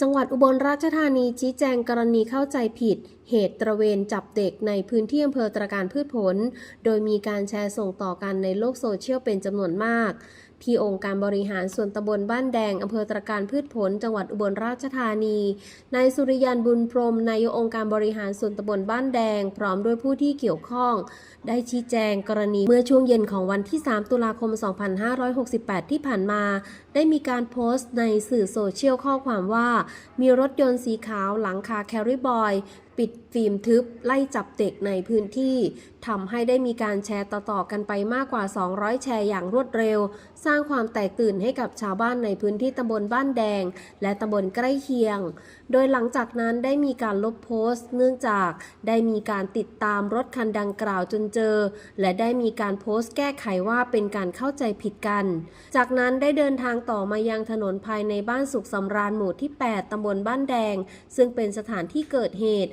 จังหวัดอุบลราชธานีชี้แจงกรณีเข้าใจผิด เหตุตระเวนจับเด็กในพื้นที่อำเภอตรการพืชผล โดยมีการแชร์ส่งต่อกันในโลกโซเชียลเป็นจำนวนมาก ที่องค์การบริหารส่วนตำบลบ้านแดงอำเภอตรการพืชผล จังหวัดอุบลราชธานี นายสุริยันบุญพรมนายกองค์การบริหารส่วนตำบลบ้านแดง พร้อมด้วยผู้ที่เกี่ยวข้อง ได้ชี้แจงกรณีเมื่อช่วงเย็นของวันที่ 3 ตุลาคม 2568 ที่ผ่านมา ได้มีการโพสต์ในสื่อโซเชียลข้อความว่า มีรถยนต์สีขาวหลังคาแคริบอยปิดฟิล์มทึบ ไล่จับเด็กในพื้นที่ทำให้ได้มีการแชร์ต่อๆกันไปมากกว่า 200 แชร์อย่างรวดเร็ว สร้างความแตกตื่นให้กับชาวบ้านในพื้นที่ตำบลบ้านแดง และตำบลใกล้เคียง โดยหลังจากนั้นได้มีการลบโพสต์ เนื่องจากได้มีการติดตามรถคันดังกล่าวจนเจอ และได้มีการโพสต์แก้ไขว่าเป็นการเข้าใจผิดกัน จากนั้นได้เดินทางต่อมายังถนนภายในบ้านสุขสำราญหมู่ที่ 8ตำบลบ้านแดง ซึ่งเป็นสถานที่เกิดเหตุ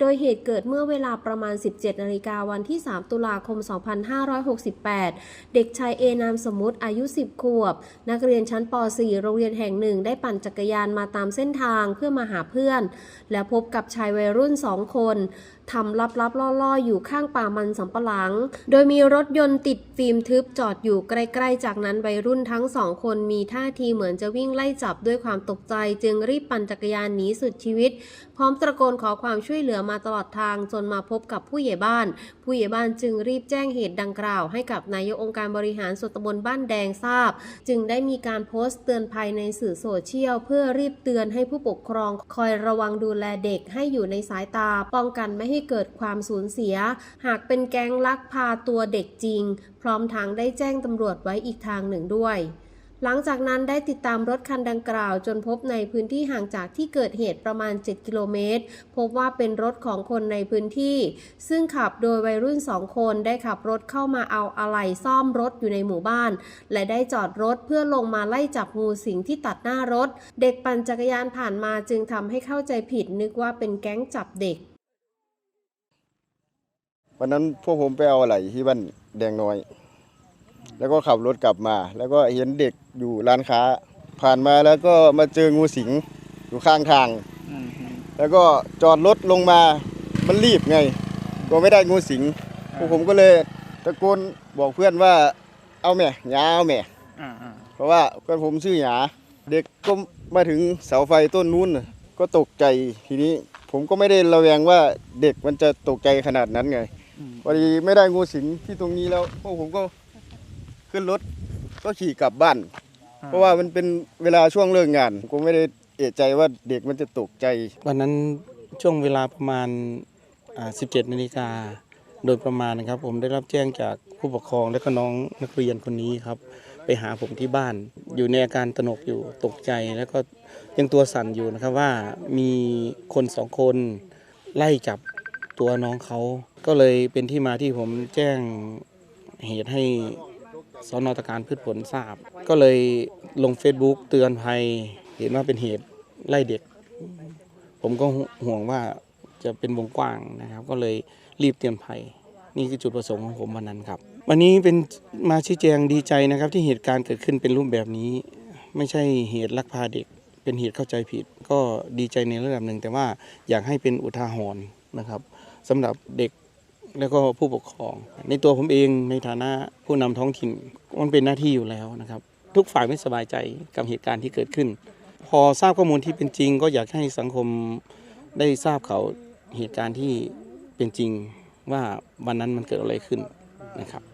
โดยเหตุเกิดเมื่อเวลาประมาณ 17นาฬิกาวันที่ 3 ตุลาคม 2568 เด็กชายเอนามสมมุติอายุ 10 ขวบ นักเรียนชั้นป .4 โรงเรียนแห่งหนึ่งได้ปั่นจักรยานมาตามเส้นทางเพื่อมาหาเพื่อน และพบกับชายวัยรุ่นสองคนทำลับๆล่อๆ อยู่ข้างป่ามันสำปะหลัง โดยมีรถยนต์ติดฟิล์มทึบจอดอยู่ใกล้ๆ จากนั้นวัยรุ่นทั้งสองคนมีท่าทีเหมือนจะวิ่งไล่จับด้วยความตกใจ จึงรีบปั่นจักรยานหนีสุดชีวิต พร้อมตะโกนขอความช่วยเหลือมาตลอดทางจนมาพบกับผู้ใหญ่บ้าน ผู้ใหญ่บ้านจึงรีบแจ้งเหตุดังกล่าว ให้กับนายกองค์การบริหารส่วนตำบลบ้านแดงทราบ จึงได้มีการโพสต์เตือนภัยในสื่อโซเชียล เพื่อรีบเตือนให้ผู้ปกครองคอยระวังดูแลเด็กให้อยู่ในสายตา ป้องกันไม่ให้เกิดความสูญเสีย หากเป็นแก๊งลักพาตัวเด็กจริง พร้อมทางได้แจ้งตำรวจไว้อีกทางหนึ่งด้วย หลังจากนั้นได้ติดตามรถคันดังกล่าว จนพบในพื้นที่ห่างจากที่เกิดเหตุประมาณ 7 กิโลเมตร พบว่าเป็นรถของคนในพื้นที่ ซึ่งขับโดยวัยรุ่นสองคนได้ขับรถเข้ามาเอาอะไหล่ซ่อมรถอยู่ในหมู่บ้าน และได้จอดรถเพื่อลงมาไล่จับงูสิงที่ตัดหน้ารถ เด็กปั่นจักรยานผ่านมาจึงทำให้เข้าใจผิดนึกว่าเป็นแก๊งจับเด็ก วันนั้นพวกผมไปเอาอะไรที่บ้านแดงน้อย แล้วก็ขับรถกลับมา แล้วก็เห็นเด็กอยู่ร้านค้า ผ่านมาแล้วก็มาเจองูสิงอยู่ข้างทางอืมฮึแล้วก็จอดรถลงมา มันรีบไง ก็ไม่ได้งูสิงพวกผมก็เลยตะโกนบอกเพื่อนว่า เอาแม่หยาเอาแม่อ่าอ่าเพราะว่าเพื่อนผมชื่อหยาเด็กก็มาถึงเสาไฟต้นนู้นน่ะก็ตกใจทีนี้ผมก็ไม่ได้ระแวงว่าเด็กมันจะตกใจขนาดนั้นไงอืมพอดีไม่ได้งูสิงที่ตรงนี้แล้วพวกผมก็ ขึ้นรถก็ขี่กลับบ้าน เพราะว่ามันเป็นเวลาช่วงเลิกงานผมก็ไม่ได้เอะใจว่าเด็กมันจะตกใจ วันนั้นช่วงเวลาประมาณอ่า17นาฬิกาโดยประมาณนะครับ ผมได้รับแจ้งจากผู้ปกครองและก็น้องนักเรียนคนนี้ครับ ไปหาผมที่บ้าน อยู่ในอาการตระหนกอยู่ตกใจแล้วก็ยังตัวสั่นอยู่นะครับว่ามีคนสองคนไล่จับตัวน้องเขา ก็เลยเป็นที่มาที่ผมแจ้งเหตุให้ สอนอตการพืชผลทราบ ก็เลยลง Facebook เตือนภัยเห็นว่าเป็นเหตุไล่เด็ก ผมก็ห่วงว่าจะเป็นวงกว้างนะครับ ก็เลยรีบเตือนภัย นี่คือจุดประสงค์ของผมวันนั้นครับ วันนี้เป็นมาชี้แจงดีใจนะครับ ที่เหตุการณ์เกิดขึ้นเป็นรูปแบบนี้ ไม่ใช่เหตุลักพาเด็ก เป็นเหตุเข้าใจผิด ก็ดีใจในระดับหนึ่ง แต่ว่าอยากให้เป็นอุทาหรณ์นะครับสำหรับเด็ก แล้วก็ผู้ปกครอง ในตัวผมเองในฐานะผู้นำท้องถิ่นมันเป็นหน้าที่อยู่แล้วนะครับ ทุกฝ่ายไม่สบายใจกับเหตุการณ์ที่เกิดขึ้น พอทราบข้อมูลที่เป็นจริง ก็อยากให้สังคมได้ทราบเขาเหตุการณ์ที่เป็นจริงว่าวันนั้นมันเกิดอะไรขึ้นนะครับ